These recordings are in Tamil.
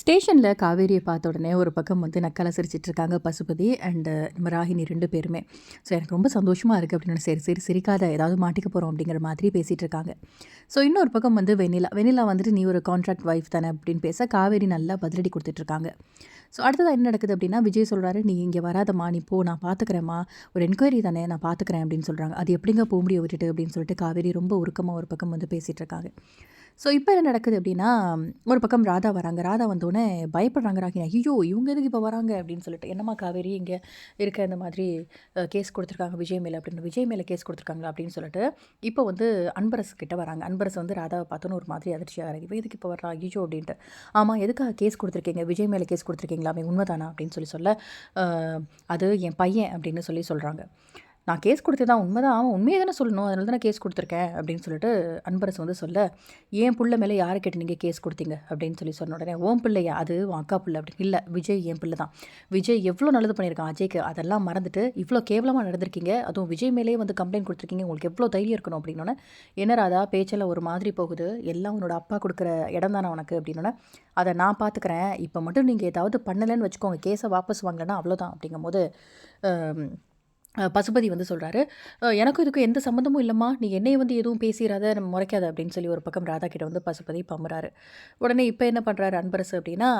ஸ்டேஷனில் காவேரியை பார்த்த உடனே ஒரு பக்கம் வந்து நக்கலை சிரிச்சிட்டு இருக்காங்க பசுபதி அண்டு நம்ம ராகினி ரெண்டு பேருமே. ஸோ எனக்கு ரொம்ப சந்தோஷமாக இருக்குது அப்படின்னு சரி சரி சிரிக்காத ஏதாவது மாட்டிக்க போகிறோம் அப்படிங்கிற மாதிரி பேசிகிட்டு இருக்காங்க ஸோ இன்னொரு பக்கம் வந்து வெண்ணிலா. வெண்ணிலா வந்துட்டு நீ ஒரு கான்ட்ராக்ட் ஒய்ஃப் தானே? அப்படின்னு பேச காவேரி நல்லா பதிலடி கொடுத்துட்ருக்காங்க. ஸோ அடுத்ததாக என்ன நடக்குது அப்படின்னா விஜய் சொல்கிறாரு நீ இங்கே வராதம்மா நீ போ நான் பார்த்துக்கிறேம்மா ஒரு என்கொயரி தானே நான் பார்த்துக்கிறேன் அப்படின்னு சொல்கிறாங்க அது எப்படிங்க போக முடியும் விட்டுட்டு? அப்படின்னு சொல்லிட்டு காவேரி ரொம்ப உருக்கமாக ஒரு பக்கம் வந்து பேசிகிட்டு இருக்காங்க ஸோ இப்போ என்ன நடக்குது அப்படின்னா ஒரு பக்கம் ராதா வராங்க. ராதா வந்தோடனே பயப்படுறாங்க. ராகினி ஐயோ இவங்க எதுக்கு இப்போ வராங்க? அப்படின்னு சொல்லிட்டு என்னம்மா காவேரி இங்கே இருக்க இந்த மாதிரி கேஸ் கொடுத்துருக்காங்க விஜய் மேலே அப்படின்னு விஜய் மேலே கேஸ் கொடுத்துருக்காங்களா அப்படின்னு சொல்லிட்டு இப்போ வந்து அன்பரஸ் கிட்ட வராங்க. அன்பரஸ் வந்து ராதாவை பார்த்தோன்னு ஒரு மாதிரி அதிர்ச்சியாக இறங்கி எதுக்கு இப்போ வர்றா? ஐயோ அப்படின்ட்டு. ஆமாம் எதுக்காக கேஸ் கொடுத்துருக்கீங்க? விஜய் மேலே கேஸ் கொடுத்துருக்கீங்களா அவன் உண்மைதானா? அப்படின்னு சொல்லி சொல்ல அது என் பையன் அப்படின்னு சொல்லி சொல்கிறாங்க நான் கேஸ் கொடுத்ததான் உண்மை தான் அவன் உண்மையை தானே சொல்லணும் அதனால தான் கேஸ் கொடுத்துருக்கேன் அப்படின்னு சொல்லிட்டு அன்பரசு வந்து சொல்ல ஏன் பிள்ளை மேலே யாரை கேட்டு நீங்கள் கேஸ் கொடுத்தீங்க? அப்படின்னு சொல்லி சொன்ன உடனே ஓம் பிள்ளையா அது உன் அக்கா பிள்ளை அப்படின்னு. இல்லை விஜய் என் பிள்ளை தான். விஜய் எவ்வளோ நல்லது பண்ணியிருக்கான் அஜய்க்கு அதெல்லாம் மறந்துட்டு இவ்வளோ கேவலமாக நடந்திருக்கீங்க அதுவும் விஜய் மேலேயே வந்து கம்ப்ளைண்ட் கொடுத்துருக்கீங்க உங்களுக்கு எவ்வளோ தைரியம் இருக்கணும் அப்படின்னோடனே என்ன ராதா பேச்செல்லாம் ஒரு மாதிரி போகுது எல்லாம் உன்னோட அப்பா கொடுக்குற இடம் தானே உனக்கு? அப்படின்னோடனே அதை நான் பார்த்துக்கிறேன் இப்போ மட்டும் நீங்கள் ஏதாவது பண்ணலைன்னு வச்சுக்கோங்க கேஸை வாபஸ் வாங்கலைன்னா அவ்வளோதான் அப்படிங்கும்போது பசுபதி வந்து சொல்கிறாரு எனக்கும் இதுக்கும் எந்த சம்மந்தமும் இல்லைம்மா. நீ என்னை வந்து எதுவும் பேசிடாத நம்ம முறைக்காத அப்படின்னு சொல்லி ஒரு பக்கம் ராதா கிட்ட வந்து பசுபதி பம்புறாரு. உடனே இப்போ என்ன பண்ணுறாரு அன்பரசு அப்படின்னா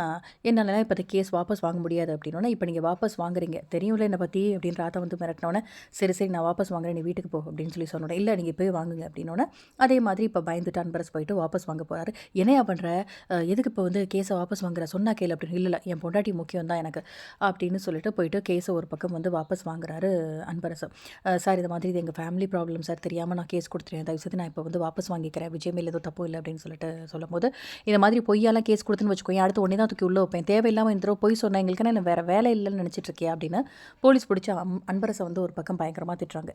என்னாலலாம் இப்போ கேஸ் வாபஸ் வாங்க முடியாது அப்படின்னா இப்போ நீங்கள் வாபஸ் வாங்குறீங்க. தெரியும்ல என்னை பற்றி அப்படின்னு ராதா வந்து மிரட்டினோன்னே சரி சரி நான் வாபஸ் வாங்குறேன். நீ வீட்டுக்கு போ அப்படின்னு சொல்லி சொன்னோட இல்லை நீங்கள் போய் வாங்குங்க அப்படின்னோடனே அதே மாதிரி இப்போ பயந்துட்டு அன்பரசு போயிட்டு வாபஸ் வாங்க போகிறாரு என்னையா பண்ணுற எதுக்கு இப்போ வந்து கேஸை வாபஸ் வாங்குற? சொன்னா கேள் அப்படின்னு இல்லை என் பொண்டாட்டி முக்கியம் தான் எனக்கு அப்படின்னு சொல்லிட்டு போயிட்டு கேஸை ஒரு பக்கம் வந்து வாபஸ் வாங்குறாரு அன்பரசம். சார் இது மாதிரி இது எங்கள் ஃபேமிலி ப்ராப்ளம் சார். தெரியாமல் நான் கேஸ் கொடுத்துருவேன் தயவுசெய்து நான் இப்போ வந்து வாபஸ் வாங்கிக்கிறேன். விஜய் மேலே எதுவும் தப்பு இல்லை அப்படின்னு சொல்லிட்டு சொல்லும்போது இந்த மாதிரி பொய்யாலாம் கேஸ் கொடுத்துன்னு வச்சுக்கோங்க அடுத்து ஒன்றே தான் தூக்கி உள்ளே வைப்பேன். தேவையில்லாமல் இந்த தடவை பொய் சொன்னால் எங்களுக்கு என்ன வேறு வேலை இல்லைன்னு நினச்சிட்டு இருக்கியா? அப்படின்னு போலீஸ் பிடிச்ச அன்பரசை வந்து ஒரு பக்கம் பயங்கரமாக திட்டுறாங்க.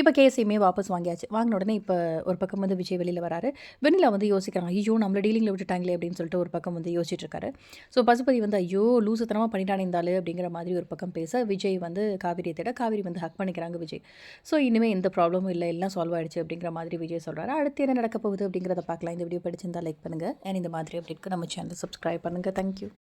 இப்போ கேஸையுமே வாபஸ் வாங்கியாச்சு. வாங்கின உடனே இப்போ ஒரு பக்கம் வந்து விஜய் வெளியில் வராரு. வெண்ணிலா வந்து யோசிக்கிறாங்க ஐயோ நம்மளை டீலிங்கில் விட்டுட்டாங்களே அப்படின்னு சொல்லிட்டு ஒரு பக்கம் வந்து யோசிச்சுட்டு இருக்காரு. ஸோ பசுபதி வந்து ஐயோ லூசுத்தனமாக பண்ணிட்டானே இருந்தாலும் அப்படிங்கிற மாதிரி ஒரு பக்கம் பேச விஜய் வந்து காவிரியை தேட. காவிரி வந்து ஹக் பண்ணிக்கிறாங்க விஜய். ஸோ இனிமேல் எந்த ப்ராப்ளமும் இல்லை எல்லாம் சால்வ் ஆகிடுச்சு அப்படிங்கிற மாதிரி விஜய் சொல்கிறாரு அடுத்து என்ன நடக்க போகுது அப்படிங்கிறத பார்க்கலாம். இந்த வீடியோ படிச்சிருந்தால் லைக் பண்ணுங்கள் அண்ட் இந்த மாதிரி அப்படி நம்ம சேனல் சப்ஸ்கிரைப் பண்ணுங்கள் தேங்க்யூ